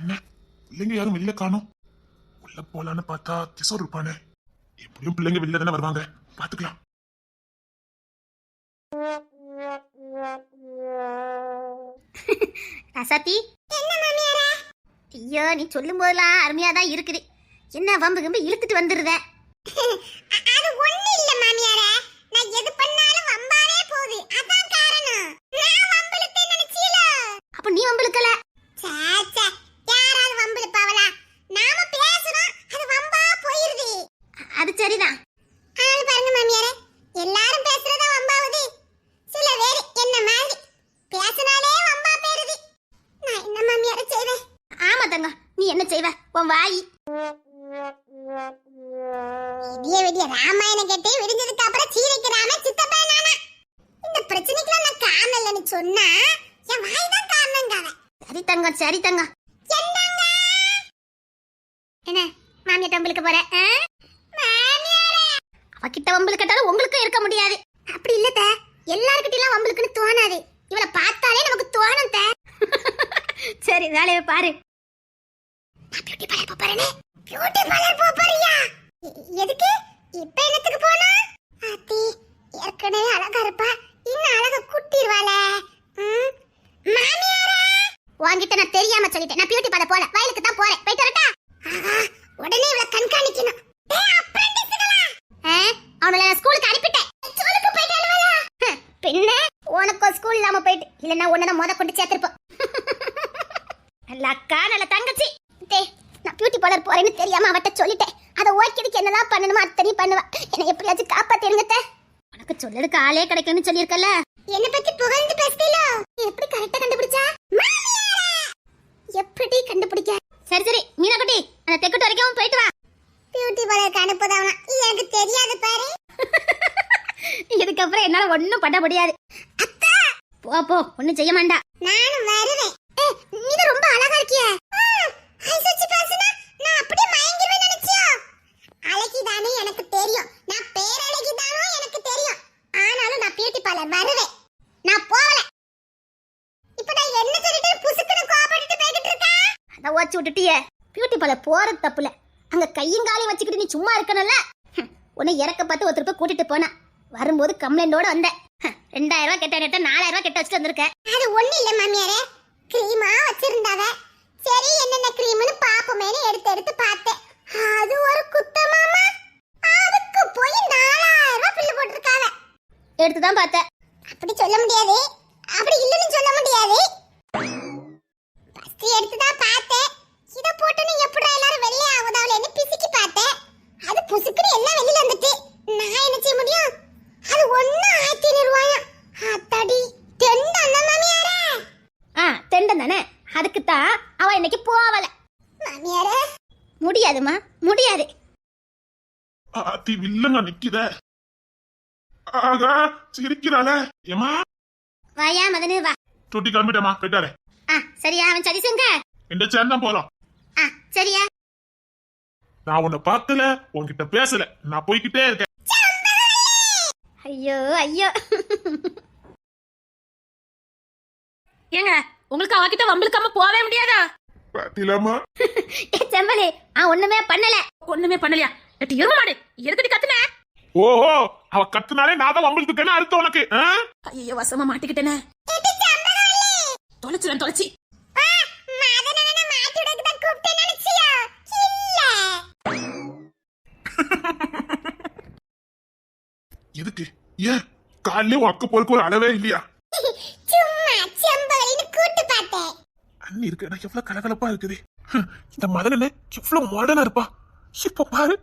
என்ன? பிள்ளைங்க யாரும் வெளியில காணோம். உள்ள போலான்னு பார்த்தா கிஷோர் இருப்பானே எப்படியும் பிள்ளைங்க வெளியில தானே வருவாங்க. பாத்துக்கலாம் மாமியாரா? ஐயோ நீ சொல்லும் போதெல்லாம் அருமையா தான் இருக்குது. என்ன வம்பு கம்பு இழுத்துட்டு வந்துருத அது ஒண்ணு இல்ல மாமியாரே நான் எது பண்ணாலும் வம்பாலே போகுது அதான் காரணம் நான் வம்பிழுத்து நினைச்சீல அப்ப நீ வம்புழுக்கல சே சே யாராவது வம்பிழுப்பாவலா நாம பேசுறோம் அது வம்பா போயிருது அது சரிதான் ஆளு பாருங்க மாமியாரே எல்லாரும் பேசுறதா வம்பாவுது சில பேர் என்ன மாதிரி பேசினாலே வம்பா போயிருது நான் என்ன மாமியாரே செய்வேன் ஆமா தங்கம் நீ என்ன செய்வ உன் வாய் விடிய விடிய ராமாயணம் கேட்டு விடிஞ்சதுக்கு அப்புறம் சீரைக்கு ராம சித்தப்பா நானா? இந்த பிரச்சனைக்குலாம் நான் காரணம் இல்லைன்னு சொன்னா என் வாய் தான் காரணங்காத. சரி தங்கம் சரி தங்கம் என்ன மாமியார் வம்புழுக்க போற அவகிட்ட வம்புழுக்கட்டாலும் உங்களுக்கும் இருக்க முடியாது. அப்படி இல்ல தே எல்லார்கிட்டயும் வம்பளுக்குன்னு தோணாது. இவளை பார்த்தாலே நமக்கு தோணும் சரி வேலையை பாரு. நான் பியூட்டி பார்லர் போறேனே பியூட்டி பார்லர் போக போறியா எ- எதுக்கு? இப்ப என்னத்துக்கு போனா? ஆத்தி ஏற்கனவே அழகா இருப்பா. இன்னும் அழகா குட்டிடுவாளே ம், மாமியாரே! உன்கிட்ட நான் தெரியாம சொல்லிட்டேன். நான் பியூட்டி பார்லர் போல. வயலுக்கு தான் போறேன். போயிட்டு வரட்டா? உடனே இவளை கண்காணிக்கணும். டேய், apprentice-களா? நான் ஸ்கூலுக்கு அனுப்பிட்டேன். ஸ்கூலுக்கு பின்ன? உனக்கும் ஸ்கூல் இல்லாம போயிட்டு. இல்லைன்னா உன்னை முத கொண்டு சேர்த்திருப்போம். நல்ல அக்கா நல்ல தங்கச்சி. டேய் நான் பியூட்டி பார்லர் போறேன்னு தெரியாம அவட்ட சொல்லிட்டேன். அதை ஓய்க்கிறதுக்கு என்னதான் பண்ணணுமோ அத்தனையும் பண்ணுவா. என்னை எப்படியாச்சும் காப்பாத்திருங்கத்த. உனக்கு சொல்லதுக்கு ஆளே கிடைக்கும்னு சொல்லியிருக்கல என்ன பத்தி புகழ்ந்து பேசுதீங்களோ? எப்படி கரெக்டா கண்டுபிடிச்சா? எப்படி கண்டுபிடிக்க? சரி சரி மீனா குட்டி அந்த தெக்கட்டு வரைக்கும் போயிட்டு வா. பியூட்டி பார்லருக்கு அனுப்புதாவனா? எனக்கு தெரியாது பாரு. இதுக்கப்புறம் என்னால ஒண்ணும் பண்ண முடியாது. அக்கா போ போ ஒண்ணும் செய்ய மாட்டா. நானும் வருவேன் ஏய், நீ தான் ரொம்ப அழகா இருக்கிய ஐஸ் வச்சு பேசுனா நான் அப்படியே மயங்கிருவேன் நினைச்சியா அழகிதானே எனக்கு தெரியும் நான் பேரழகிதானோ எனக்கு தெரியும் ஆனாலும் நான் பியூட்டி பார்லர் வருவேன் நான் போகல இப்போ நான் என்ன சொல்லிட்டு புசுக்குன்னு கோபப்பட்டு போய்கிட்டு இருக்கேன் அதை ஓச்சு விட்டுட்டியே பியூட்டி பார்லர் தப்புல. அங்க கையும் காலையும் வச்சுக்கிட்டு நீ சும்மா இருக்கணும்ல? உன்னை இறக்க பார்த்து ஒருத்தர் போய் கூட்டிட்டு போனா. வரும்போது கம்ப்ளைண்டோட வந்தேன். ரெண்டாயிரம் ரூபாய் கெட்ட நெட்ட நாலாயிரம் ரூபாய் கெட்ட வச்சுட்டு வந்திருக்கேன் அது ஒண்ணு இல்ல மாமியாரே கிரீமா வச்சிருந்தாவ சரி என்னென்ன கிரீம்னு பாப்போமேனு எடுத்து எடுத்து பார்த்தேன் அது ஒரு குத்தமாமா அதுக்கு போய் நாலாயிரம் ரூபாய் பில்லு போட்டிருக்காவ எடுத்து தான் பார்த்தேன் அப்படி சொல்ல முடியாது அப்படி இல்லைன்னு சொல்ல முடியாது ஃபர்ஸ்ட் எடுத்து தான் பார்த்தேன் இத போட்டுன்னு எப்படா எல்லாரும் வெளியே ஆகுதாவலன்னு பிசுக்கி பார்த்தேன் அது புசுக்குன்னு எல்லாம் வெளியில வந்துட்டு நான் என்ன செய்ய முடியும் அது ஒண்ணு ஆயிரத்தி ஐநூறு ரூபாயா அத்தாடி தெண்டு அந்த மாமியாரே ஆ தெண்டன் தானே அதுக்கு தான் அவன் இன்னைக்கு போவல மாமியாரே. முடியாதுமா முடியாது. ஆத்தி வில்லங்க நிக்குத. ஆகா சிரிக்கிறாளே. ஏமா வாயா மதனு வா. சுட்டி கிளம்பிட்டேமா போயிட்டாரே ஆ சரியா அவன் சரி செங்க எந்த சேர்ந்து போலாம் ஆ சரியா. நான் உன்னை பார்க்கல உன்கிட்ட பேசல. நான் போய்கிட்டே இருக்கேன். ஐயோ ஐயோ. ஏங்க உங்களுக்கு அவகிட்ட வம்பிழுக்காம போவே முடியாதா? பாத்திலாமா ஏ செம்பலி ஆ ஒண்ணுமே பண்ணல. ஒண்ணுமே பண்ணலையா? எட்டு எரும மாடு எதுக்கடி கத்துன? ஓஹோ அவ கத்துனாலே நான் தான் வம்பிழுத்துக்கேன்னு அர்த்தம் உனக்கு? ஐயோ வசமா மாட்டிக்கிட்டேனே. தொலைச்சிரன் தொலைச்சி. எதுக்கு? ஏன்? காலையில உன் அக்க போருக்கு ஒரு அளவே இல்லையா சும்மா செம்பவலின்னு கூட்டு பார்த்தேன் அண்ணி இருக்கு. எனக்கு எவ்வளவு கலகலப்பா இருக்குது. இந்த மதனே எவ்வளவு மாடர்னா இருப்பா? இப்ப பாரு.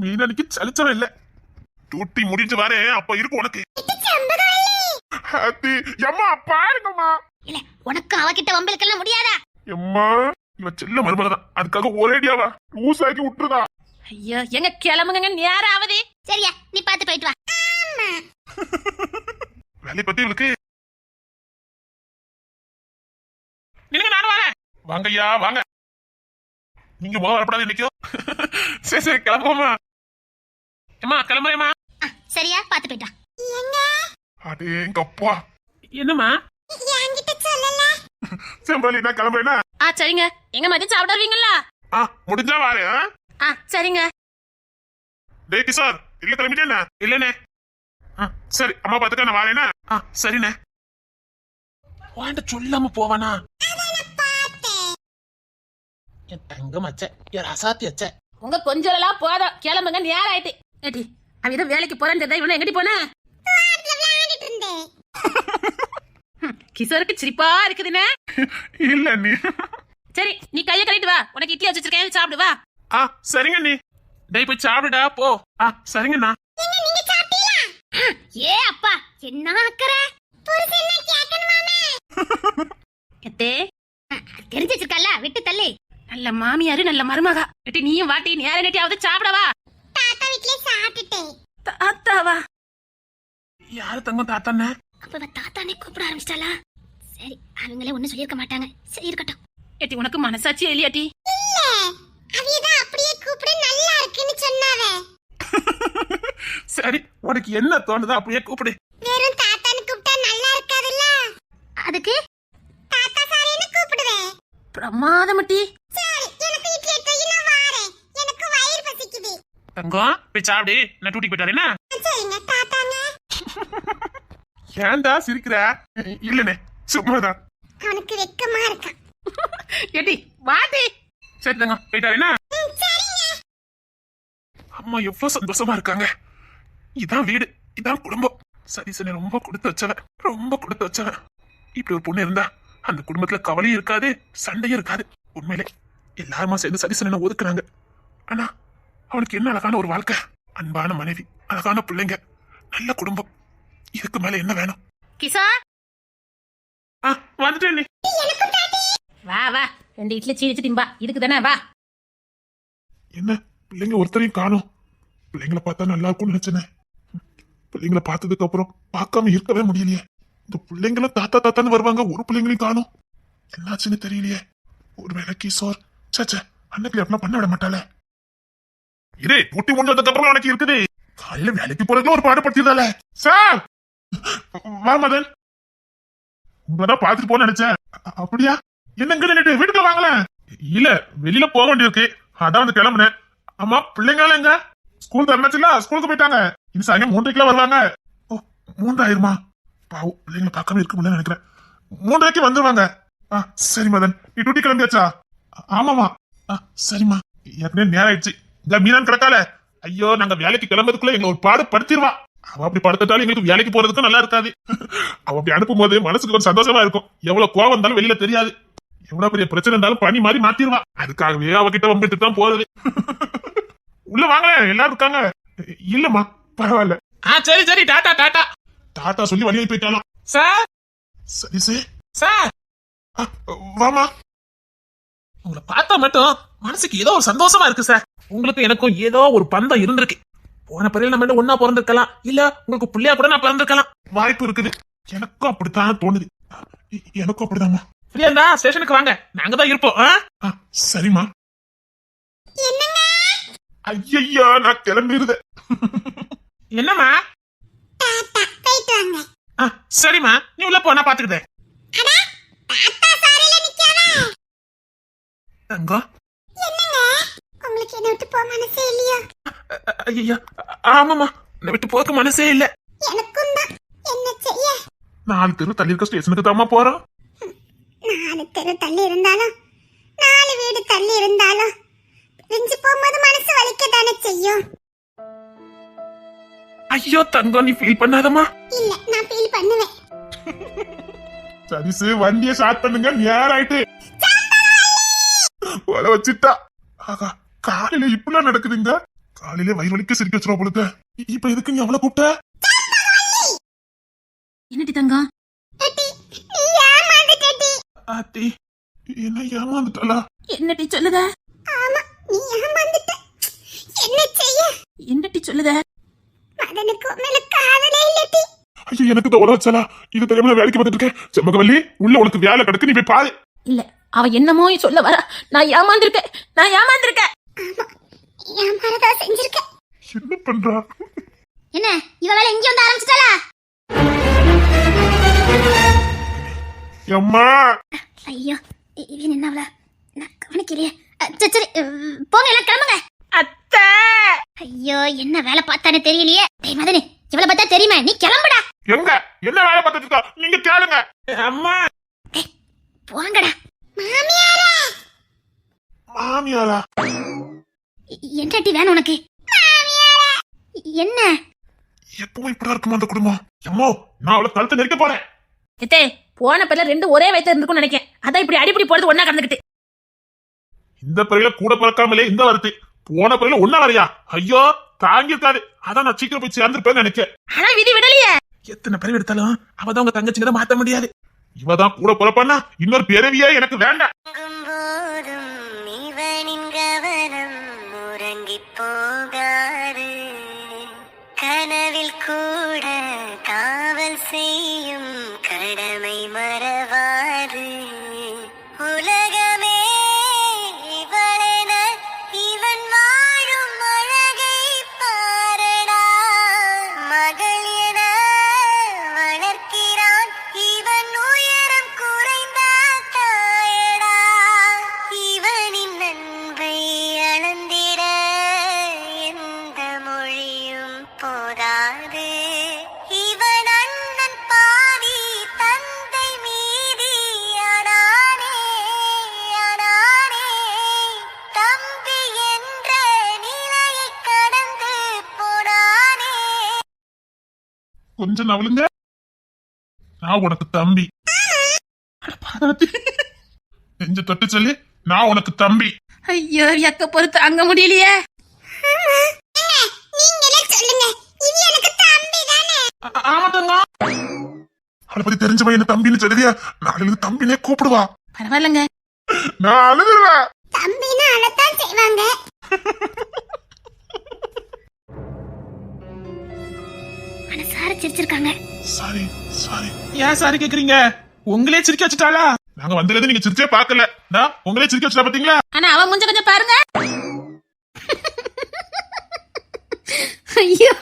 மீனனுக்கு சலிச்சவன் இல்ல. டூட்டி முடிஞ்சு வரே அப்ப இருக்கு உனக்கு. அது எம்மா பாருங்கம்மா. இல்ல உனக்கு அவகிட்ட வம்பிழுக்கெல்லாம் முடியாதா? எம்மா இவன் செல்ல மருமகதான். அதுக்காக ஒரேடியாவா ஊசாக்கி விட்டுருதா. ஐயோ எங்க கிளம்புங்க நேரம் ஆகுது சரியா நீ பார்த்து போயிட்டு வா. வேலை பத்தி இவளுக்கு வரேன் வாங்க. ஐயா வாங்க நீங்க போக வரப்படாது இன்னைக்கோ. சரி சரி கிளம்புவோமா? அம்மா கிளம்புறேம்மா. ஆ, சரியா பார்த்து போயிட்டு அடே எங்க அப்பா. என்னம்மா? செம்பலி நான் கிளம்புறேன்னா? ஆ சரிங்க. எங்க மதியம் சாப்பிட வருவீங்களா ஆ முடிஞ்சா வாரேன் ஆ? ஆ சரிங்க. டேய் கிஷோர் இல்ல கிளம்பிட்டேண்ணே இல்லண்ணே. ஆ சரி அம்மா பாத்துக்க நான் ஆ சரிண்ணே. வாண்ட சொல்லாம போவானா? என் தங்கம் அச்ச என் ரசாத்தி அச்ச. உங்க கொஞ்சம் எல்லாம் போதும் கிளம்புங்க நேரம் ஆயிட்டு ஏடி அவ ஏதோ வேலைக்கு போறேன்னு தெரியுதா இவனை எங்கடி போன? கிஷோருக்கு சிரிப்பா இருக்குதுண்ணே இல்ல நீ. சரி நீ கையை கழிட்டு வா. உனக்கு இட்லி வச்சிருக்கேன் சாப்பிடு வா. ஆ சரிங்க நீ. டேய் போய் சாப்பிடுடா போ. ஆ சரிங்கண்ணா ஏ அப்பா என்ன அக்கறை? புருஷன் என்ன கேட்கணுமாமே தெரிஞ்சு வச்சிருக்கல விட்டு தள்ளி. நல்ல மாமியாரு நல்ல மருமகா. எட்டி நீயும் வாட்டி நேரம் நெட்டியாவது சாப்பிடவா? தாத்தா வீட்லயே சாப்பிட்டுட்டேன். தாத்தாவா யாரு தங்கம் தாத்தாண்ணே அப்ப தாத்தானே கூப்பிட ஆரம்பிச்சிட்டாளா? சரி அவங்களே ஒண்ணும் சொல்லியிருக்க மாட்டாங்க. சரி இருக்கட்டும். ஏட்டி உனக்கு மனசாட்சி இல்லையாட்டி இல்ல அவியதான் அப்படியே கூப்பிட நல்லா இருக்குன்னு சொன்னாவே. சரி உனக்கு என்ன தோணுதோ அப்படியே கூப்பிடு. வெறும் தாத்தான்னு கூப்பிட்டா நல்லா இருக்காதுல்ல? அதுக்கு? பசிக்குது. தங்கம் போய் சாப்பிடு. நான் போயிட்டாரேண்ணா சரிங்க. தாத்தாங்க. ஏன்டா சிரிக்கிற? இல்லனே சும்மாதான். அவனுக்கு வெக்கமா இருக்கான். ஏட்டி வாட்டி சரி தங்கம் சரிங்க. அம்மா எவ்வளவு சந்தோஷமா இருக்காங்க. இதான் வீடு இதான் குடும்பம். சரி சரி ரொம்ப கொடுத்து வச்சவன் ரொம்ப கொடுத்து வச்சவன். இப்படி ஒரு பொண்ணு இருந்தா அந்த குடும்பத்துல கவலையும் இருக்காது சண்டையும் இருக்காது. உண்மையிலே எல்லாருமா சேர்ந்து சதீசனை ஒதுக்குறாங்க. ஆனா அவனுக்கு என்ன அழகான ஒரு வாழ்க்கை? அன்பான மனைவி அழகான பிள்ளைங்க நல்ல குடும்பம். இதுக்கு மேல என்ன வேணும்? ஆ வந்துட்டேன் நீ. வா வா. ரெண்டு இட்லி சீனிச்சு திம்பா இதுக்கு தானே வா. என்ன? பிள்ளைங்க ஒருத்தரையும் காணும். பிள்ளைங்களை பார்த்தா நல்லா இருக்கும்னு நினைச்சேனே. பிள்ளைங்களை பார்த்ததுக்கு அப்புறம் பார்க்காம இருக்கவே முடியலையே. இந்த பிள்ளைங்களும் தாத்தா தாத்தான்னு வருவாங்க. ஒரு பிள்ளைங்களையும் காணும். என்னாச்சுன்னு தெரியலையே. ஒருவேளை கிஷோர் சச்சே அன்னைக்கு அப்படிலாம் பண்ண விட மாட்டாளே. இதே போட்டி ஒன்று அப்புறம் உனக்கு இருக்குது. காலையில வேலைக்கு போறதுல ஒரு பாடுபடுத்திருந்தால சார்! வா மதன். உங்களதான் பாத்துட்டு போன்னு நினைச்சேன். அப்படியா? என்னங்க நின்னுட்டு? வீட்டுக்கு வாங்கல இல்ல வெளியில போக வேண்டியிருக்கு. அதான் வந்து கிளம்புனேன். ஆமா பிள்ளைங்கள எங்க? ஸ்கூல் திறந்துச்சுல ஸ்கூலுக்கு போயிட்டாங்க. இது சாயங்காலம் மூன்றைக்குலாம் வருவாங்க. ஓ மூன்றாயிருமா? பாவம் பிள்ளைங்களை பார்க்காம இருக்க முடியல நினைக்கிறேன். மூன்றரைக்கு வந்துருவாங்க. ஆ சரி மதன். நீ டூட்டி கிளம்பியாச்சா? ஆமாமா ஆ சரிம்மா. ஏற்கனவே நேரம் ஆயிடுச்சு இந்த மீனான் கிடக்கால. ஐயோ நாங்க வேலைக்கு கிளம்புறதுக்குள்ள எங்க ஒரு பாடு படுத்திடுவா அவ அப்படி படுத்துட்டாலும் எங்களுக்கு வேலைக்கு போறதுக்கும் நல்லா இருக்காது. அவ அப்படி அனுப்பும் போது மனசுக்கு ஒரு சந்தோஷமா இருக்கும். எவ்வளவு கோவம் இருந்தாலும் வெளியில தெரியாது. எவ்வளவு பெரிய பிரச்சனை இருந்தாலும் பனி மாதிரி மாத்திருவா. அதுக்காகவே அவகிட்ட வம்பிட்டு தான் போறது. உள்ள வாங்க எல்லாரும் இருக்காங்க. இல்லம்மா பரவாயில்ல. ஆ சரி சரி டாடா டாடா. டாடா சொல்லி வழியை போயிட்டாலும் சார்! சரி சரி. சார்! வாமா உங்களை பார்த்தா மட்டும் மனசுக்கு ஏதோ ஒரு சந்தோஷமா இருக்கு சார். உங்களுக்கு எனக்கும் ஏதோ ஒரு பந்தம் இருந்திருக்கு. போன பிறகு நம்ம ஒன்னா பிறந்திருக்கலாம். இல்ல உங்களுக்கு பிள்ளையா கூட நான் பிறந்திருக்கலாம். வாய்ப்பு இருக்குது. எனக்கும் அப்படித்தான் தோணுது. எனக்கும் அப்படிதாம்மா. ஃப்ரீயா இருந்தா ஸ்டேஷனுக்கு வாங்க. நாங்க தான் இருப்போம் சரிம்மா. ஐயய்யா நான் கிளம்பிடுதேன் என்னம்மா? தாத்தா போயிட்டு வாங்க. ஆ, சரிம்மா. நீ உள்ள போனா பாத்துக்கிட்டேன். அடா தாத்தா சாரையில நிக்காத தங்கம் என்னங்க? உங்களுக்கு என்ன விட்டு போக மனசே இல்லையா? ஐயய்யா ஆமாம்மா. என்னை விட்டு போக மனசே இல்ல. எனக்கும் தான். என்ன செய்ய? நாலு தெரு தள்ளி இருக்க ஸ்டேஷனுக்கு தாம்மா போறோம். நாலு தெரு தள்ளி இருந்தாலும் நாலு வீடு தள்ளி இருந்தாலும் பிரிஞ்சு போகும்போது மனசு வலிக்க தானே செய்யும். ஐயோ தங்கம் நீ ஃபீல் பண்ணாதம்மா. இல்ல நான் ஃபீல் பண்ணுவேன். சரிசு வண்டியை ஸ்டார்ட் பண்ணுங்க நேரம் ஆயிட்டு வர வச்சிட்டா. ஆகா காலையில இப்படிலாம் நடக்குதுங்க. காலையில வயிறு வலிக்க சிரிக்க வச்சிருவா பொழுது இப்ப எதுக்கு நீ அவளை கூப்பிட்ட? என்னடி தங்கம்? ஆத்தி என்ன ஏமாந்துட்டாளா? என்னடி சொல்லுத? ஆமா நீ ஏமாந்துட்ட. என்ன செய்ய? என்னடி சொல்லுத? மதனுக்கு மேல காதலே இல்லடி. ஐயோ எனக்கு வச்சாலா இது தெரியாம நான் வேலைக்கு பார்த்துட்டு இருக்கேன். உள்ள உனக்கு வேலை கிடக்கு நீ போய் பாரு. இல்ல அவ என்னமோ சொல்ல வரா. நான் ஏமாந்திருக்கேன். நான் ஏமாந்திருக்கேன். ஏமாறதா செஞ்சிருக்க என்ன பண்றா? என்ன இவ வேலை இங்க வந்து ஆரம்பிச்சிட்டாளா? எம்மா! ஐயோ இவன் என்ன அவள நான் கவனிக்கலையே. சரி போங்க எல்லாம் கிளம்புங்க. அத்தை! ஐயோ என்ன வேலை பார்த்தானே தெரியலையே. டேய் மதனி இவ்வளவு பார்த்தா தெரியுமா நீ கிளம்புடா. எங்க? என்ன வேலை பார்த்துட்டு இருக்கா? நீங்க கேளுங்க. அம்மா. போங்கடா. மாமியாரா. என்னடி வேணும் உனக்கு? என்ன? எப்பவும் இப்படிதான் இருக்குமா அந்த குடும்பம்? எம்மோ நான் அவளை கழுத்தை நெருக்க போறேன். எத்தே போன பேர்ல ரெண்டு ஒரே வயத்துல இருந்துக்கும்னு நினைக்கிறேன் அதான் இப்படி அடிப்படி போறது ஒண்ணா கலந்துக்கிட்டு. இந்த பிறையில கூட பிறக்காமலே இந்த வருது போன பிறையில ஒன்னா வரையா ஐயோ தாங்கியிருக்காது. அதான் நான் சீக்கிரம் போய் சேர்ந்துருப்பேன்னு நினைக்கிறேன் ஆனா விதி விடலையே. எத்தனை பிறவி எடுத்தாலும் அவதான் உங்க தங்கச்சிங்க மாத்த முடியாது. இவதான் கூட பிறப்பானா இன்னொரு பிறவியே எனக்கு வேண்டாம். கொஞ்சம் நவளுங்க. நான் உனக்கு தம்பி. நெஞ்ச தொட்டு சொல்லி. நான் உனக்கு தம்பி. ஐயோ எக்க பொறுத்து அங்க முடியலையே. நீங்களே சொல்லுங்க இது எனக்கு தம்பி தானே ஆமாங்க அவளை பத்தி தெரிஞ்சவன் என்ன தம்பின்னு சொல்லுவியா? நாளைக்கு தம்பினே கூப்பிடுவா. பரவாயில்லங்க. நான் அழுதுருவேன். தம்பின்னு அழத்தான் செய்வாங்க. மனசார சிரிச்சிருக்காங்க. Sorry sorry. ஏன் சாரி கேக்குறீங்க? உங்களே சிரிக்க வச்சுட்டாளா? நாங்க வந்ததுல நீங்க சிரிச்சே பார்க்கல. நான் உங்களே சிரிக்க வச்சுட்டா பாத்தீங்களா? ஆனா அவன் கொஞ்சம் கொஞ்சம் பாருங்க. ஐயோ.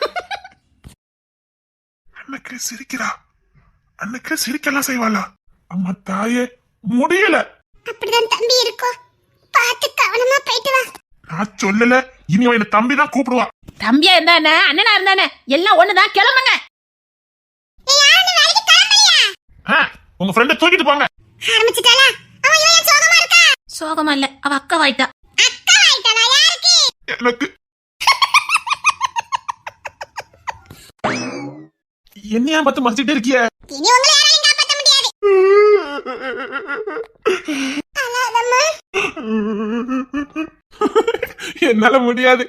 அன்னைக்கு சிரிக்கிறா. அன்னைக்கு சிரிக்கலாம் செய்வாளா? அம்மா தாயே முடியல. அப்படிதான் தம்பி இருக்கும் பார்த்து கவனமா போயிட்டு வா. நான் சொல்லல. இனி அவன் என்ன தம்பி தான் கூப்பிடுவா. தம்பியா இருந்தானே? அண்ணனா இருந்தானே? எல்லாம் ஒண்ணுதான். கிளம்புங்க. ஆ, உங்க ஃப்ரெண்ட தூக்கிட்டு போங்க. ஆரம்பிச்சிட்டாளா? அவன் இவன் சோகமா இருக்கா? சோகமா இல்ல. அவ அக்கா வாயிட்டா. அக்கா ஆயிட்டாளா யாருக்கு? எனக்கு. என்னையா பார்த்து மறைச்சிட்டே இருக்கிய? இனி உங்களை யாராலையும் காப்பாத்த முடியாது. அழாதம்மா என்னால முடியாது.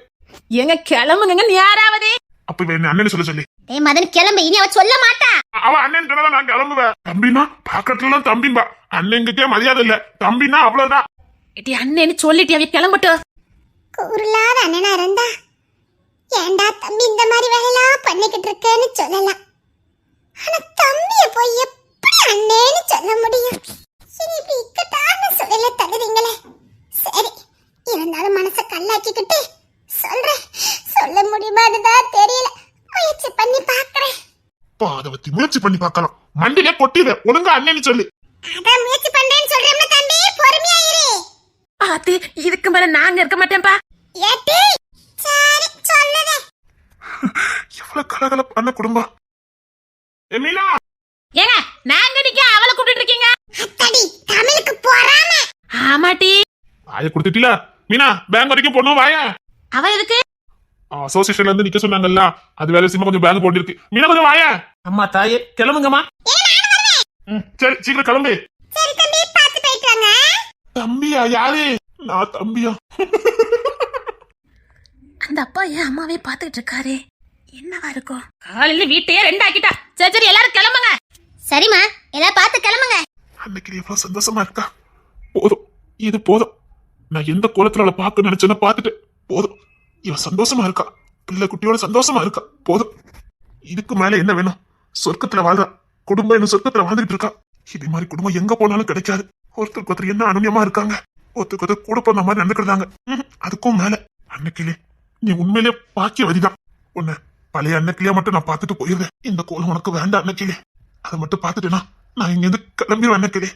எங்க கிளம்புங்க யாராவது? அப்ப இவ என்ன அண்ணன் சொல்ல சொல்லி. டேய் மதன் கிளம்பு. இனி அவ சொல்ல மாட்டா. அவ அண்ணன் சொன்னதான் நான் கிளம்புவேன் தம்பினா பாக்கறதுலாம் தம்பின்பா அண்ணனுக்கே மரியாதை இல்ல. தம்பினா அவ்வளவுதான். ஏட்டி அண்ணன்னு சொல்லிட்டு அவ கிளம்பட்டும் கூறுலாத அண்ணனா இருந்தா ஏண்டா தம்பி இந்த மாதிரி வேலையெல்லாம் பண்ணிக்கிட்டு இருக்கேன்னு சொல்லலாம். ஆனா தம்பிய போய் எப்படி அண்ணேன்னு சொல்ல முடியும்? சரி இப்படி இக்கட்டான சூழல தள்ளுறீங்களே? சரி இருந்தாலும் மனசை கல்லாக்கிக்கிட்டு சொல்றேன். சொல்ல முடியுமாதுதான் தெரியல. முயற்சி பண்ணி பாக்குறேன் பாதவத்தி முயற்சி பண்ணி பார்க்கலாம். மண்டிலே கொட்டிட ஒழுங்கா அண்ணன்னு சொல்லு. அதான் முயற்சி பண்றேன்னு சொல்றேன்ல தம்பி பொறுமையா இரு. பாத்து இதுக்கு மேல நாங்க இருக்க மாட்டேன்ப்பா. ஏட்டி சரி சொல்லுதே எவ்வளவு கலகலப்பான குடும்பம். எமிலா! ஏங்க நாங்க நிக்க அவளை கூப்பிட்டு இருக்கீங்க? அத்தடி தமிழுக்கு பொறாம. ஆமாட்டி. வாய கொடுத்துட்டீல மீனா பேங்க் வரைக்கும் போனோம் வாயா. அவ எதுக்கு? அசோசியேஷன்ல இருந்து நிக்க சொன்னாங்கல்ல அது வேலை விஷயமா கொஞ்சம் பேங்க் போட்டிருக்கு. மீனா கொஞ்சம் வாயா. அம்மா தாயே கிளம்புங்கம்மா. சரி சீக்கிரம் கிளம்பு. சரி தம்பி பார்த்து போயிட்டு வாங்க. தம்பியா யாரு? நான் தம்பியா. அந்த அப்பா ஏன் அம்மாவே பாத்துக்கிட்டு இருக்காரு? என்னவா இருக்கும்? காலையில வீட்டையே ரெண்டாக்கிட்டா. சரி சரி எல்லாரும் கிளம்புங்க. சரிம்மா எல்லாம் பார்த்து கிளம்புங்க. அன்னைக்கு எவ்வளவு சந்தோஷமா இருக்கா? போதும் இது போதும். நான் எந்த கோலத்துல பார்க்க நினைச்சேன்னு பார்த்துட்டு போதும். இவன் சந்தோஷமா இருக்கா? பிள்ளை குட்டியோட சந்தோஷமா இருக்கா? போதும். இதுக்கு மேல என்ன வேணும்? சொர்க்கத்துல வாழ்றா. குடும்பம் என்ன சொர்க்கத்துல வாழ்ந்துட்டு இருக்கா? இதே மாதிரி குடும்பம் எங்க போனாலும் கிடைக்காது. ஒருத்தருக்கு ஒருத்தர் என்ன அனுநியமா இருக்காங்க? ஒருத்தருக்கு ஒருத்தர் கூட பிறந்த மாதிரி நடந்துக்கிறாங்க அதுக்கும் மேல. அன்னைக்கிலே நீ உண்மையிலே பாக்கியவதிதான். உன்னை பழைய அன்னைக்கிலே மட்டும் நான் பார்த்துட்டு போயிருந்தேன் இந்த கோலம் உனக்கு வேண்டாம் அன்னைக்கிலே. அதை மட்டும் பார்த்துட்டேனா? நான் இங்க இருந்து கிளம்பிடுவேன் அன்னைக்கிலே.